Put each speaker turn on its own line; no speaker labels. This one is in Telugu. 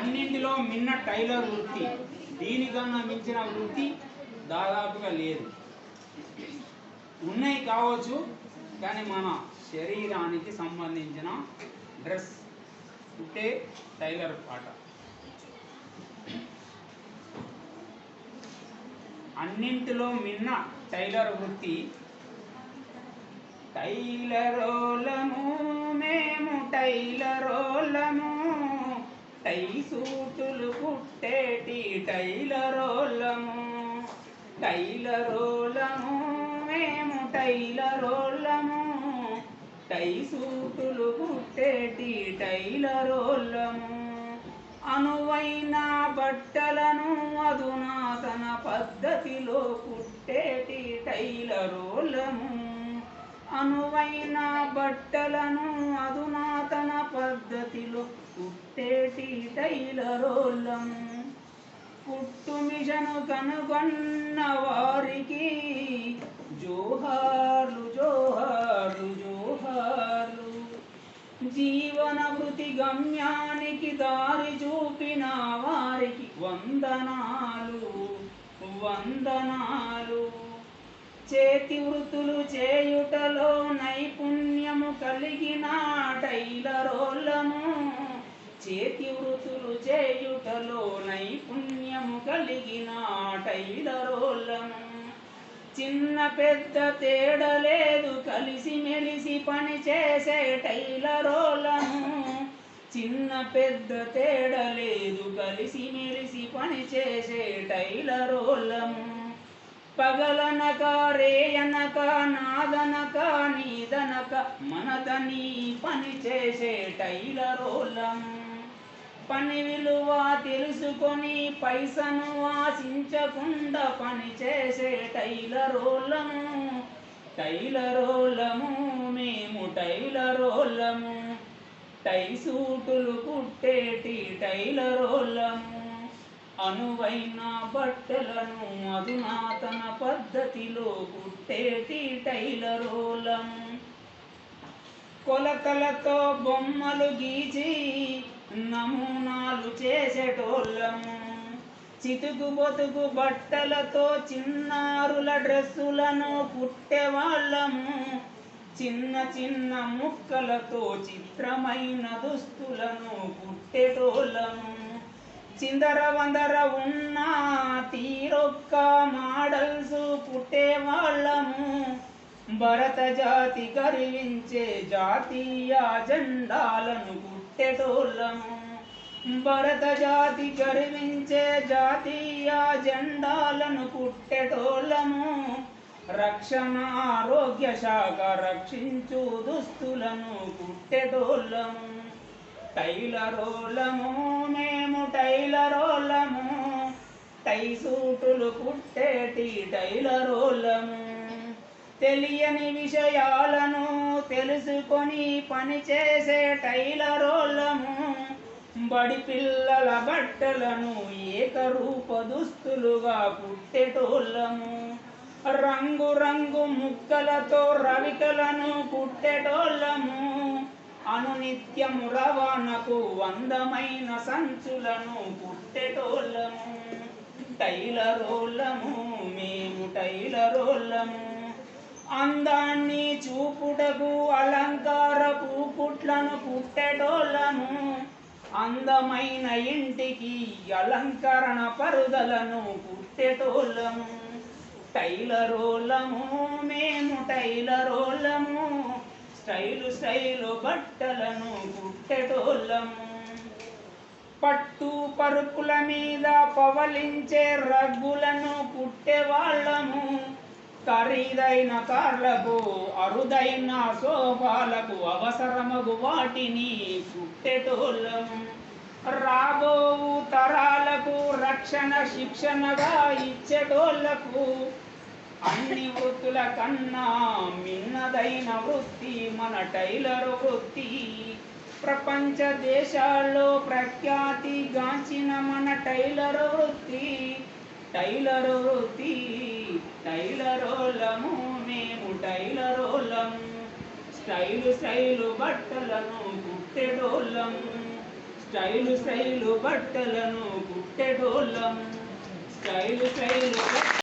అన్నింటిలో మిన్న టైలర్ వృత్తి. దీనికన్నా మించిన వృత్తి దాదాపుగా లేదు. ఉన్నాయి కావచ్చు కానీ మన శరీరానికి సంబంధించిన డ్రెస్ కుట్టే టైలర్ పాట. అన్నింటిలో మిన్న టైలర్ వృత్తి టైలరోలము మేము టైలరోలము టై సూటులు కుట్టేటి టైలరోళ్ళము టైలరోలము మేము టైలరోలము టై సూటులు కుట్టేటి టైలరోళ్ళము అనువైన బట్టలను అధునాతన పద్ధతిలో కుట్టేటి టైలరోలము అనువైన బట్టలను అదు టైలరోలము కుట్టు మిషను కనుగొన్న వారికి జోహార్లు జోహార్లు జోహార్లు. జీవన వృతి గమ్యానికి దారి చూపిన వారికి వందనాలు వందనాలు. చేతి వృత్తులు చేయుటలో నైపుణ్యము కలిగిన టైలరోళ్ళము. చేతి వృత్తులు చేయుటలో నైపుణ్యము కలిగిన టైలరోళ్ళము చిన్న పెద్ద తేడలేదు కలిసి మెలిసి పని చేసే టైలరోళ్ళము చిన్న పెద్ద తేడలేదు కలిసి మెలిసి పని చేసే టైలరోళ్ళము పగలనక రేయనక నాదనక నీదనక మనదని పని చేసే టైలరోళ్ళము పని విలువ తెలుసుకొని పైసను ఆశించకుండా పని చేసే టైలరోళ్ళము టైలరోళ్ళము మేము టైలరోళ్ళము టై సూటులు కుట్టేటి టైలరోళ్ళము అనువైన బట్టలను అధునాతన పద్ధతిలో కుట్టేటి టైలరోళ్ళము కొలతలతో బొమ్మలు గీచి నమూనాలు చేసేటోళ్ళము చితుకు బొతుకు బట్టలతో చిన్నారుల డ్రెస్సులను కుట్టేవాళ్ళము చిన్న చిన్న ముక్కలతో చిత్రమైన దుస్తులను కుట్టేటోళ్ళము చిందర వందర ఉన్న తీరొక్క మాడల్స్ పుట్టేవాళ్ళము భరత జాతి గర్వించే జాతీయ జెండాలను కుట్టెటోళ్ళము భరత జాతి గర్వించే జాతీయ జెండాలను పుట్టెటోళ్ళము రక్షణ ఆరోగ్య శాఖ రక్షించు దుస్తులను పుట్టెటోళ్ళము టైలరోళ్ళము మేము టైలరోళ్ళము. టై సూటులు కుట్టేటి టైలరోళ్ళము. తెలియని విషయాలను తెలుసుకొని పనిచేసే టైలరోళ్ళము బడి పిల్లల బట్టలను ఏకరూప దుస్తులుగా పుట్టేటోళ్ళము రంగు రంగు ముక్కలతో రవికలను కుట్టెటోళ్ళము. అనునిత్యము రవాణకు అందమైన సంచులను పుట్టెటోళ్ళము టైలరోళ్ళము మేము టైలరోళ్ళము అందాన్ని చూపుటకు అలంకార పూపుట్లను కుట్టెటోళ్ళము అందమైన ఇంటికి అలంకరణ పరుదలను పుట్టెటోళ్ళము టైలరోళ్ళము మేము టైలరోళ్ళము స్టైలు స్టైలు బట్టలను కుట్టెటోళ్ళము పట్టు పరుపుల మీద పవలించే రగ్గులను కుట్టేవాళ్ళము ఖరీదైన కార్లకు అరుదైన శోభాలకు అవసరమగు వాటిని పుట్టెటోళ్ళం రాబో తరాలకు రక్షణ శిక్షణగా ఇచ్చేటోళ్ళకు అన్ని వృత్తుల కన్నా మిన్నదైన వృత్తి మన టైలర్ వృత్తి. ప్రపంచ దేశాల్లో ప్రఖ్యాతి గాంచిన మన టైలర్ వృత్తి. టైలర్ టైలరోలము మేము టైలరోళ్ళము స్టైలు స్టైలు బట్టలను కుట్టెడోళ్ళము స్టైలు స్టైలు బట్టలను కుట్టెటోళ్ళం. Style style